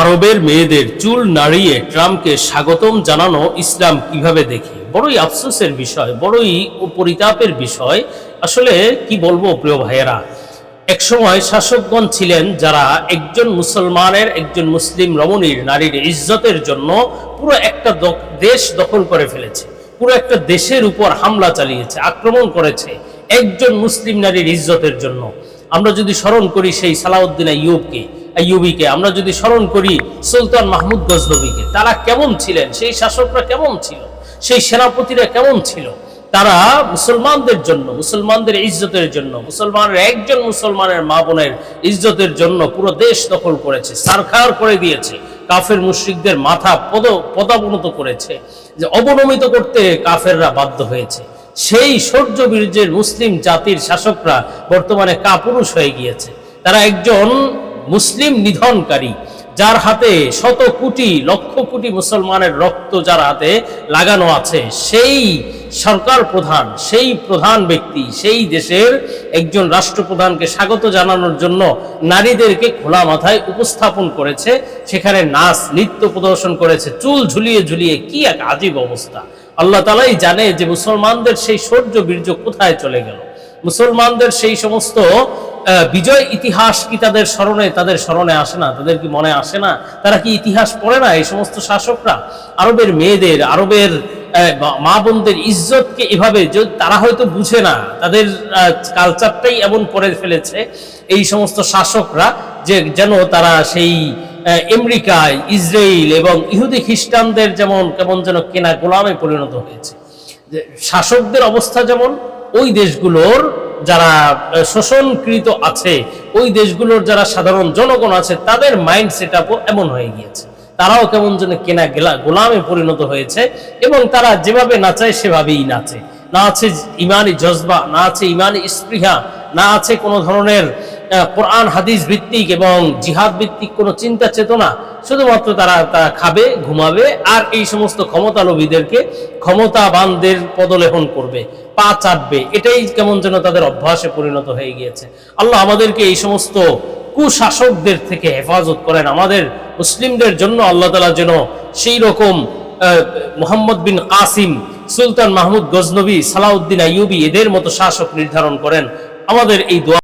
আরবের মেয়েদের চুল নাড়িয়ে ট্রাম্পকে স্বাগতম জানানো ইসলাম কীভাবে দেখে? বড়ই আফসোসের বিষয়, বড়ই পরিতাপের বিষয়। আসলে কি বলব প্রিয় ভাইয়েরা? একসময় শাসকগণ ছিলেন যারা একজন মুসলমানের, একজন মুসলিম রমণীর নারীর ইজ্জতের জন্য পুরো একটা দেশ দখল করে ফেলেছে, পুরো একটা দেশের উপর হামলা চালিয়েছে, আক্রমণ করেছে একজন মুসলিম নারীর ইজ্জতের জন্য। আমরা যদি স্মরণ করি সেই সালাউদ্দিন আইয়ুবকে আইয়ুবিকে। আমরা যদি স্মরণ করি সুলতান মাহমুদ গজনবীকে, তারা কেমন ছিলেন? সেই শাসকরা কেমন ছিল? সেই সেনাপতিরা কেমন ছিল? তারা মুসলমানদের জন্য, মুসলমানদের ইজ্জতের জন্য, মুসলমানের একজন মুসলমানের মা বোনের ইজ্জতের জন্য পুরো দেশ দখল করেছে, সারখার করে দিয়েছে, কাফের মুশ্রিকদের মাথা পদ, পদাবনত করেছে, যে অবনমিত করতে কাফেররা বাধ্য হয়েছে। সেই শৌর্য বীর্যের মুসলিম জাতির শাসকরা বর্তমানে কাপুরুষ হয়ে গিয়েছে। তারা একজন মুসলিম নিধনকারী, যার হাতে শত কোটি, লক্ষ কোটি মুসলমানের রক্ত যার হাতে লাগানো আছে, সেই সরকার প্রধান, সেই প্রধান ব্যক্তি, সেই দেশের একজন রাষ্ট্রপ্রধানকে স্বাগত জানানোর জন্য নারীদেরকে খোলা মাথায় উপস্থাপন করেছে, সেখানে নাচ, নৃত্য প্রদর্শন করেছে, চুল ঝুলিয়ে ঝুলিয়ে কি এক আজীব অবস্থা। আল্লাহ তালাই জানে যে মুসলমানদের সেই শৌর্য বীর্য কোথায় চলে গেল। মুসলমানদের সেই সমস্ত বিজয় ইতিহাস কি তাদের স্মরণে তাদের স্মরণে আসে না? তাদের কি মনে আসে না? তারা কি ইতিহাস পড়ে না? এই সমস্ত শাসকরা, আরবের মেয়েদের, আরবের মা বোনদের ইজ্জতকে এভাবে যে- তারা হয়তো বুঝে না, তাদের কালচারটাই এমন করে ফেলেছে। এই সমস্ত শাসকরা যে যেন তারা সেই আমেরিকায়, ইসরায়েল এবং ইহুদি খ্রিস্টানদের যেমন, কেমন যেন কেনা গোলামে পরিণত হয়েছে। শাসকদের অবস্থা যেমন, ওই দেশগুলোর যারা শোষণকৃত আছে, ওই দেশগুলোর যারা সাধারণ জনগণ আছে, তাদের মাইন্ড সেট এমন হয়ে গিয়েছে। তারাও কেমন যেন কেনা গেলা, গোলামে পরিণত হয়েছে এবং তারা যেভাবে নাচায়, সেভাবেই নাচে। না আছে ইমানি জজবা, না আছে ইমানি স্পৃহা, না আছে কোনো ধরনের কোরআন, হাদিস ভিত্তিক এবং জিহাদ ভিত্তিক কোনো চিন্তা, চেতনা শুধুমাত্র তারা তারা খাবে, ঘুমাবে আর এই সমস্ত ক্ষমতালোভীদেরকে ক্ষমতাবানদের পদলেহন করবে, পা চাটবে। এটাই কেমন যেন তাদের অভ্যাসে পরিণত হয়ে গিয়েছে। আল্লাহ আমাদেরকে এই সমস্ত কুশাসকদের থেকে হেফাজত করেন। আমাদের মুসলিমদের জন্য আল্লাহ তালা যেন সেই রকম মোহাম্মদ বিন কাসিম, সুলতান মাহমুদ গজনবী, সালাউদ্দিন আইয়ুবি এদের মতো শাসক নির্ধারণ করেন। আমাদের এই দোয়া